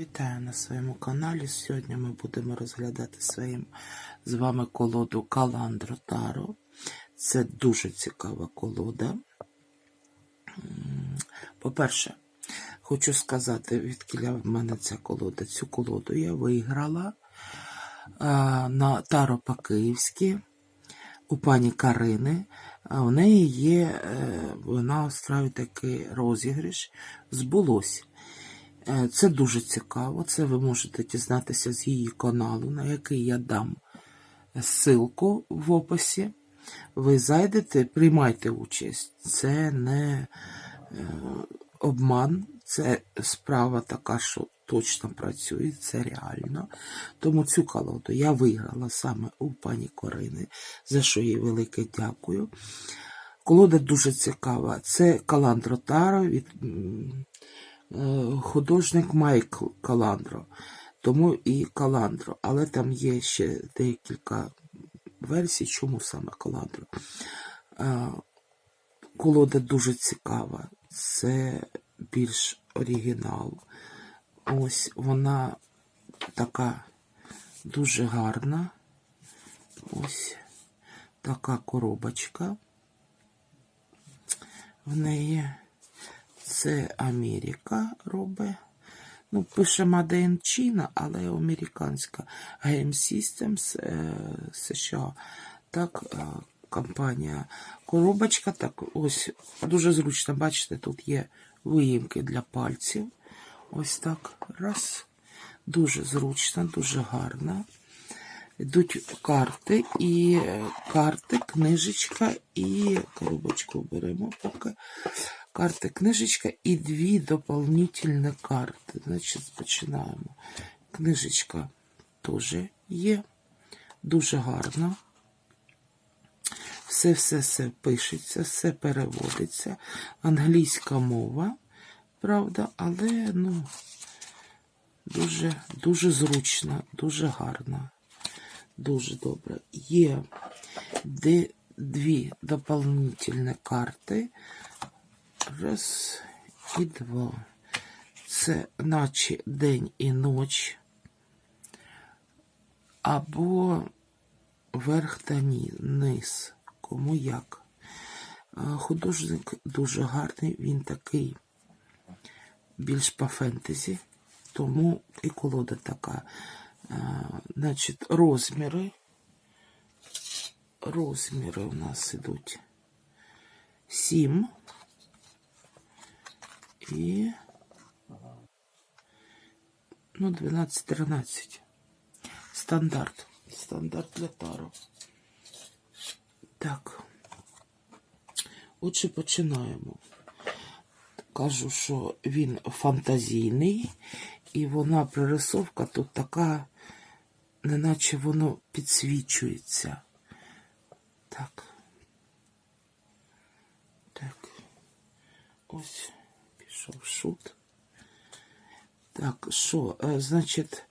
Вітаю на своєму каналі. Сьогодні ми будемо розглядати своїм з вами колоду Каландро Таро. Це дуже цікава колода. По-перше, хочу сказати, відкіля в мене ця колода. Цю колоду я виграла на Таро по-київськи у пані Карини. В неї є, е, вона устраює такий розіграш. Збулось. Е, Це дуже цікаво. Це ви можете дізнатися з її каналу, на який я дам ссылку в описі. Ви зайдете, приймайте участь. Це не е, обман, це справа така, що точно працює, це реально. Тому цю колоду я виграла саме у пані Корини, за що їй велике дякую. Колода дуже цікава. Це Каландро Таро від е, художник Майкл Каландро. Тому і Каландро. Але там є ще декілька версій, чому саме Каландро. Е, Колода дуже цікава. Це більш оригінал. Ось вона така дуже гарна. Ось така коробочка. В неї це Америка робить. Ну, пише Made in China, але американська Game Systems США. Так, е, компанія коробочка. Так, ось дуже зручно, бачите, тут є виїмки для пальців. Ось так. Раз. Дуже зручно, дуже гарно. Йдуть карти і е, карти, книжечка і коробочку беремо поки. Карти, книжечка і дві доповнительні карти. Значить, починаємо. Книжечка теж є. Дуже гарно. Все, все, все пишеться, все переводиться. Англійська мова, правда, але ну, дуже, дуже зручна, дуже гарна. Дуже добре. Є дві дополнительні карти. Раз і два. Це наче день і ніч. Або верх та низ. Кому як. Художник дуже гарний, він такий більш по фентезі, тому і колода така. Значить, розміри. Розміри у нас ідуть 7 і ну, 12-13. Стандарт. Стандарт для таро. Так. Отже, починаємо. Кажу, що він фантазійний, і вона пририсовка тут така, неначе воно підсвічується. Так. Так. Ось пішов шут. Так, що, е, значить,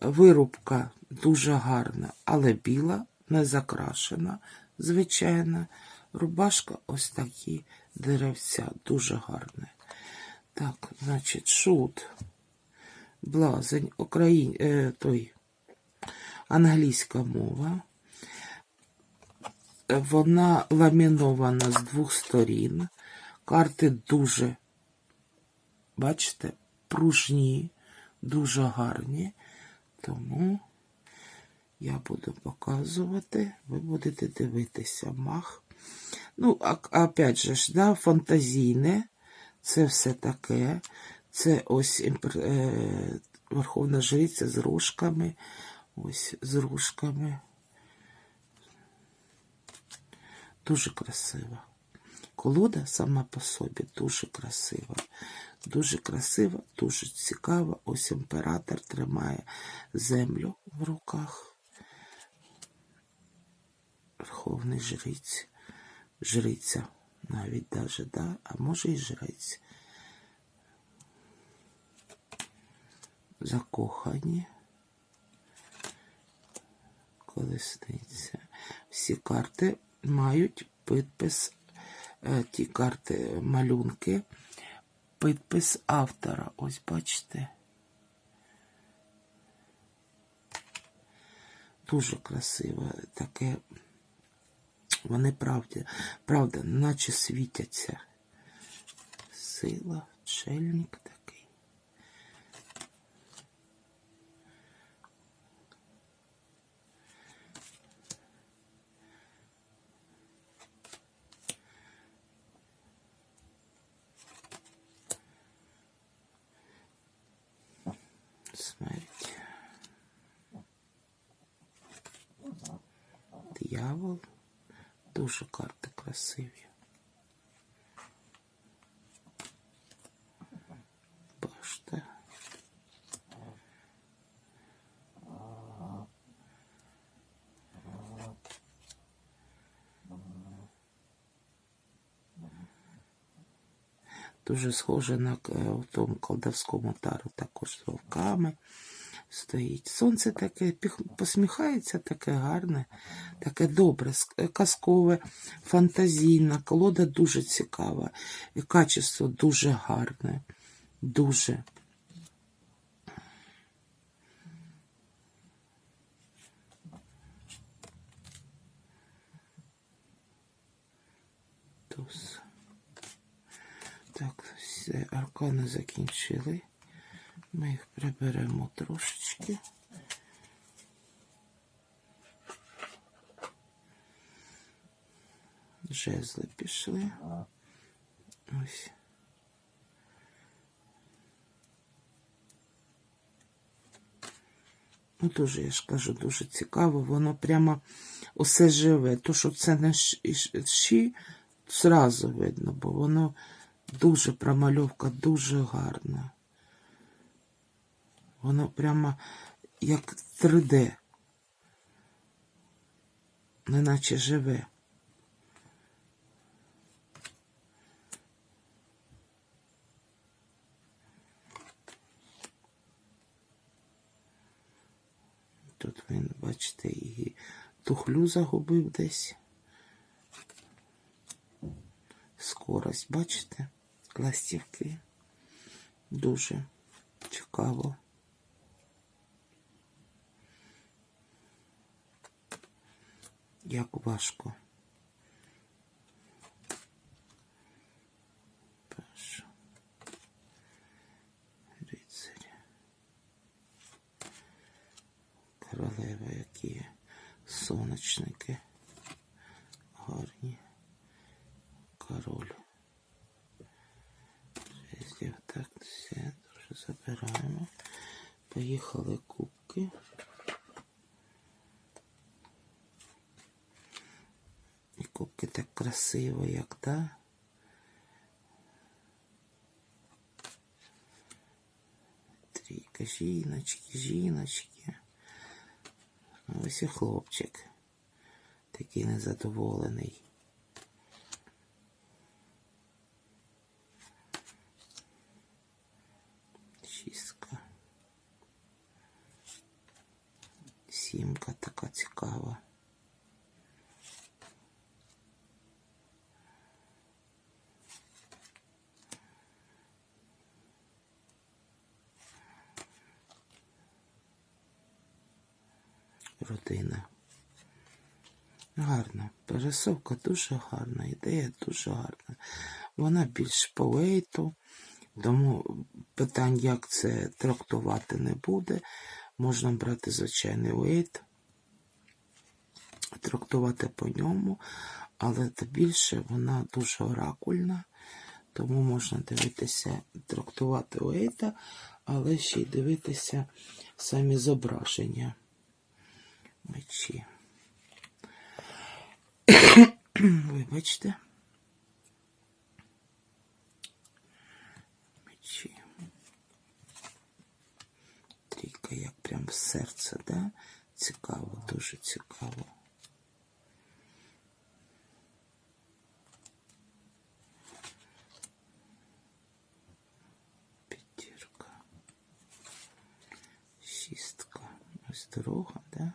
вирубка дуже гарна, але біла, не закрашена, звичайно. Рубашка ось такі деревця, дуже гарне. Так, значить, шут, блазень, Україн... е, той, англійська мова. Вона ламінована з двох сторін. Карти дуже, бачите, пружні, дуже гарні. Тому я буду показувати, ви будете дивитися мах. Ну, а, опять же ж, да, фантазійне, це все таке. Це ось імпер- е, Верховна Жриця з ружками. Ось з ружками. Дуже красива. Колода сама по собі дуже красива. Дуже красива, дуже цікава. Ось імператор тримає землю в руках. Верховний жриць. Жриця навіть даже, да? А може і жрець. Закохані. Колесниця. Всі карти мають підпис, е, ті карти, малюнки, Підпис автора. Ось бачите. Дуже красиво таке. Вони правді, правда, наче світяться. Сила, чельник. Смерть. Диявол. Дуже карти красиві. Дуже схоже на е, тому колдовському тару, також з вовками стоїть. Сонце таке посміхається, таке гарне, таке добре, казкове, фантазійне. Колода дуже цікава. І качество дуже гарне. Дуже. Туз. Так, все, аркани закінчили. Ми їх приберемо трошечки. Жезли пішли. Ось. Ну, дуже, я ж кажу, дуже цікаво. Воно прямо усе живе. То, що це не щі, зразу видно, бо воно дуже промальовка, дуже гарна. Воно прямо як 3D. Неначе живе. Тут він, бачите, і тухлю загубив десь. Скорость, бачите? Ластівки. Дуже цікаво. Як важко. Перша. Королева, які сонячники. Гарні. Король. Жезлів. Так, все, дуже забираємо. Поїхали кубки. І кубки так красиво, як та. Трійка, жіночки, жіночки. Ось і хлопчик. Такий незадоволений. Шістка. Сімка така цікава. Родина. Гарна. Пересовка дуже гарна, ідея дуже гарна. Вона більш по вейту, тому питань, як це трактувати, не буде. Можна брати звичайний вейт, трактувати по ньому, але більше вона дуже оракульна, тому можна дивитися, трактувати вейта, але ще й дивитися самі зображення мечі. Вибачте. Мечі. Трійка як прям в серце, да? Цікаво, дуже цікаво. П'ятірка. Шістка. Ось дорога, да?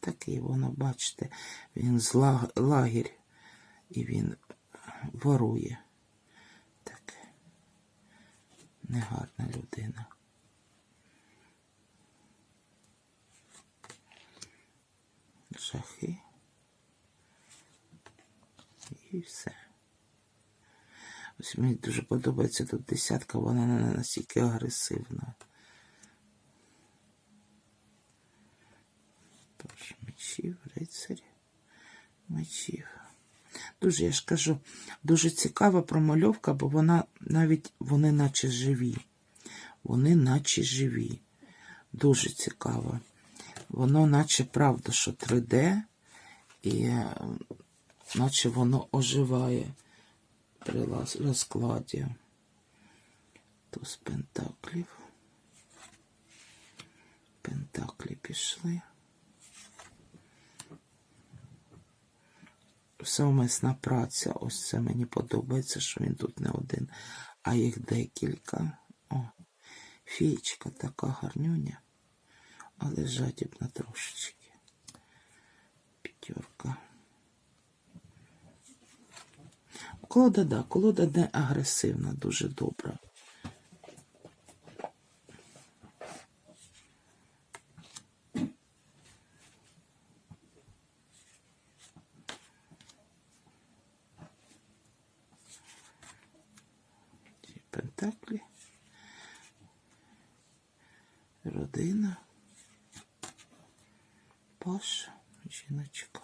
такий воно, бачите, він з лагерь і він ворує. Таке негарна людина. Шахи. І все. Ось мені дуже подобається тут десятка, вона не настільки агресивна. Дуже, я ж кажу, дуже цікава промальовка, бо вона навіть вони наче живі. Вони наче живі. Дуже цікаво. Воно наче правда, що 3D, і е, наче воно оживає при розкладі. Туз пентаклів. Пентаклі пішли. Совмисна праця. Ось це мені подобається, що він тут не один, а їх декілька. О, фієчка така гарнюня, але жадібна трошечки. П'ятерка. Колода, да, колода не агресивна, дуже добра. Пентаклі. Родина. Паша, жіночка.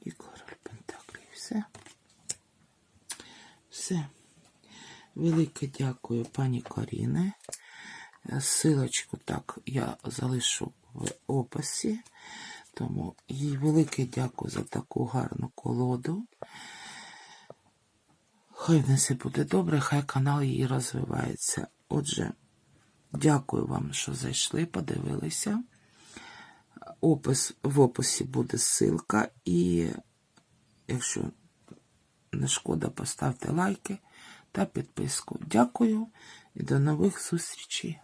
І король Пентаклів. Все. Все. Велике дякую пані Каріне. Силочку так я залишу в описі. Тому їй велике дякую за таку гарну колоду. Хай в все буде добре, хай канал її розвивається. Отже, дякую вам, що зайшли, подивилися. Опис, в описі буде ссылка. І якщо не шкода, поставте лайки та підписку. Дякую і до нових зустрічей.